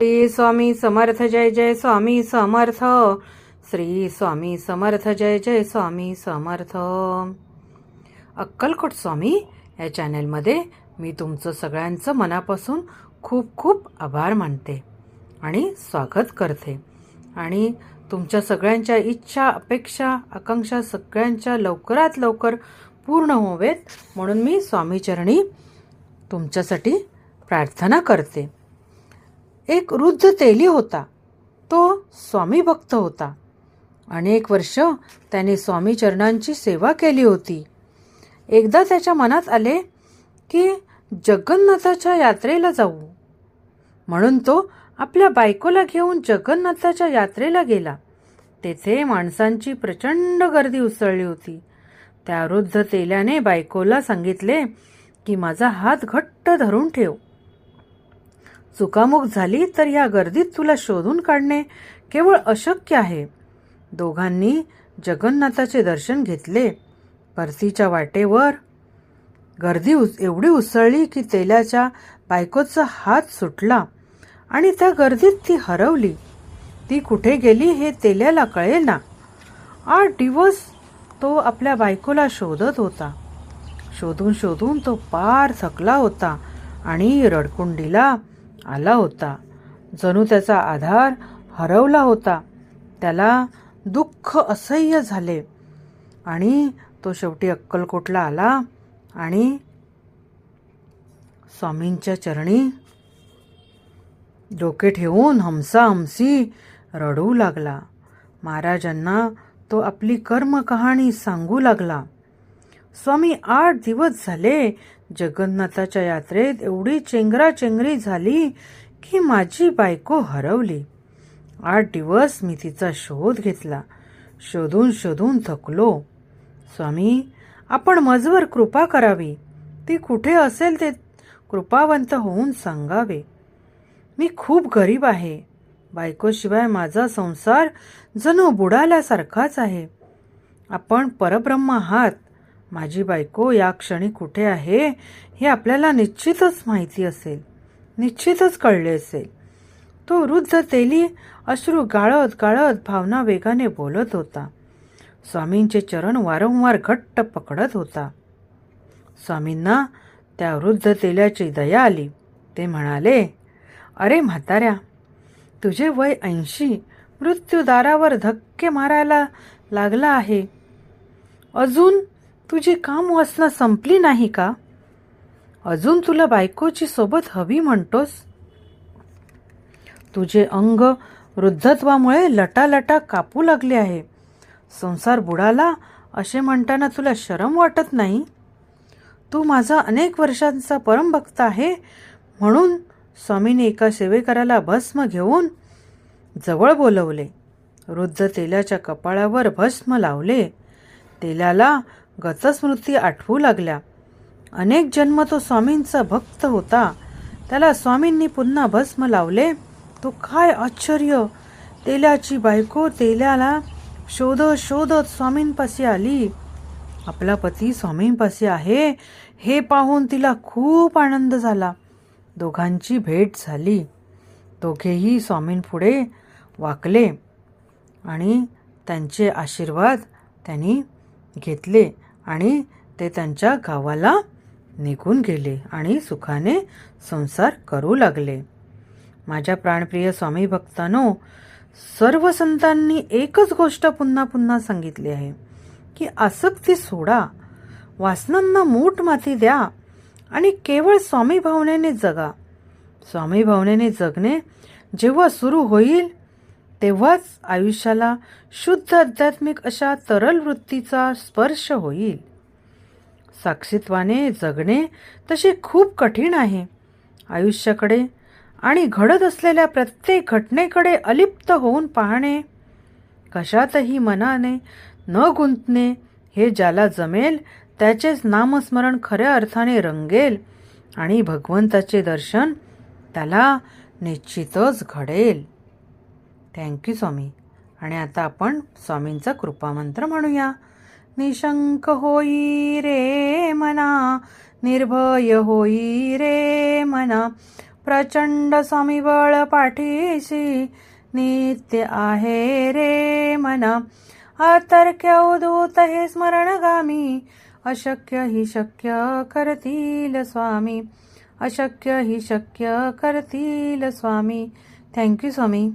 श्री स्वामी समर्थ जय जय स्वामी समर्थ. श्री स्वामी समर्थ जय जय स्वामी समर्थ. अक्कलकोट स्वामी या चॅनलमध्ये मी तुमचं सगळ्यांचं मनापासून खूप खूप आभार मानते आणि स्वागत करते. आणि तुमच्या सगळ्यांच्या इच्छा अपेक्षा आकांक्षा सगळ्यांच्या लवकरात लवकर पूर्ण व्हावेत म्हणून मी स्वामीचरणी तुमच्यासाठी प्रार्थना करते. एक वृद्ध तेली होता. तो स्वामी भक्त होता. अनेक वर्ष त्याने स्वामी चरणांची सेवा केली होती. एकदा त्याच्या मनात आले की जगन्नाथाच्या यात्रेला जाऊ. म्हणून तो आपल्या बायकोला घेऊन जगन्नाथाच्या यात्रेला गेला. तेथे माणसांची प्रचंड गर्दी उसळली होती. त्या वृद्ध तेल्याने बायकोला सांगितले की माझा हात घट्ट धरून ठेव. चुकामुक झाली तर या गर्दीत तुला शोधून काढणे केवळ अशक्य आहे. दोघांनी जगन्नाथाचे दर्शन घेतले. परसीच्या वाटेवर गर्दी उस एवढी उसळली की तेल्याच्या बायकोचा हात सुटला आणि त्या गर्दीत ती हरवली. ती कुठे गेली हे तेल्याला कळेना. आठ दिवस तो आपल्या बायकोला शोधत होता. शोधून शोधून तो पार थकला होता आणि रडकुंडीला आला होता. जणू त्याचा आधार हरवला होता. त्याला दुःख असह्य झाले. आणि तो शेवटी अक्कलकोटला आला आणि स्वामींच्या चरणी डोके ठेवून हमसा हमसी रडू लागला. महाराजांना तो आपली कर्म कहाणी सांगू लागला. स्वामी आठ दिवस झाले. जगन्नाथाच्या यात्रेत एवढी चेंगराचेंगरी झाली की माझी बायको हरवली. आठ दिवस मी तिचा शोध घेतला. शोधून शोधून थकलो. स्वामी आपण मजवर कृपा करावी. ती कुठे असेल ते कृपावंत होऊन सांगावे. मी खूप गरीब आहे. बायकोशिवाय माझा संसार जणू बुडाल्यासारखाच आहे. आपण परब्रह्म आहात. माझी बायको या क्षणी कुठे आहे हे आपल्याला निश्चितच माहिती असेल. निश्चितच कळले असेल. तो वृद्ध तेली अश्रू गाळत गाळत भावना वेगाने बोलत होता. स्वामींचे चरण वारंवार घट्ट पकडत होता. स्वामींना त्या वृद्ध तेल्याची दया आली. ते म्हणाले अरे म्हाताऱ्या तुझे वय ऐंशी मृत्यूदारावर धक्के मारायला लागला आहे. अजून तुझी काम वासना संपली नाही का? अजून तुला बायकोची सोबत हवी म्हणतोस? तुझे अंग वृद्धत्वामुळे लटालटा कापू लागले आहे. संसार बुडाला असे म्हणताना तुला शरम वाटत नाही? तू माझा अनेक वर्षांचा परमभक्त आहे म्हणून स्वामीने एका सेवेकराला भस्म घेऊन जवळ बोलवले. वृद्ध तेलाच्या कपाळावर भस्म लावले. तेलाला गतस्मृती आठवू लागल्या. अनेक जन्म तो स्वामींचा भक्त होता. त्याला स्वामींनी पुन्हा भस्म लावले. तो काय आश्चर्य! तेल्याची बायको तेल्याला शोधत शोधत स्वामींपाशी आली. आपला पती स्वामींपाशी आहे हे पाहून तिला खूप आनंद झाला. दोघांची भेट झाली. दोघेही स्वामींपुढे वाकले आणि त्यांचे आशीर्वाद त्यांनी घेतले. आणि ते त्यांच्या गावाला निघून गेले आणि सुखाने संसार करू लागले. माझ्या प्राणप्रिय स्वामी भक्तांनो सर्व संतांनी एकच गोष्ट पुन्हा पुन्हा सांगितली आहे की आसक्ती सोडा वासनांना मूठ माती द्या आणि केवळ स्वामी भावनेने जगा. स्वामी भावनेने जगणे जेव्हा सुरू होईल तेव्हाच आयुष्याला शुद्ध आध्यात्मिक अशा तरल वृत्तीचा स्पर्श होईल. साक्षित्वाने जगणे तसे खूप कठीण आहे. आयुष्याकडे आणि घडत असलेल्या प्रत्येक घटनेकडे अलिप्त होऊन पाहणे कशातही मनाने न गुंतणे हे ज्याला जमेल त्याचेच नामस्मरण खऱ्या अर्थाने रंगेल आणि भगवंताचे दर्शन त्याला निश्चितच घडेल. Thank you Swami. आणि आता आपण स्वामींचा कृपामंत्र म्हणूया. निशंक होई रे मना निर्भय होई रे मना. प्रचंड स्वामी बळ पाठीशी नित्य आहे रे मना. अतर्क्य उदूत हे स्मरणगामी अशक्य ही शक्य करतील स्वामी. अशक्य ही शक्य करतील स्वामी. थँक्यू स्वामी.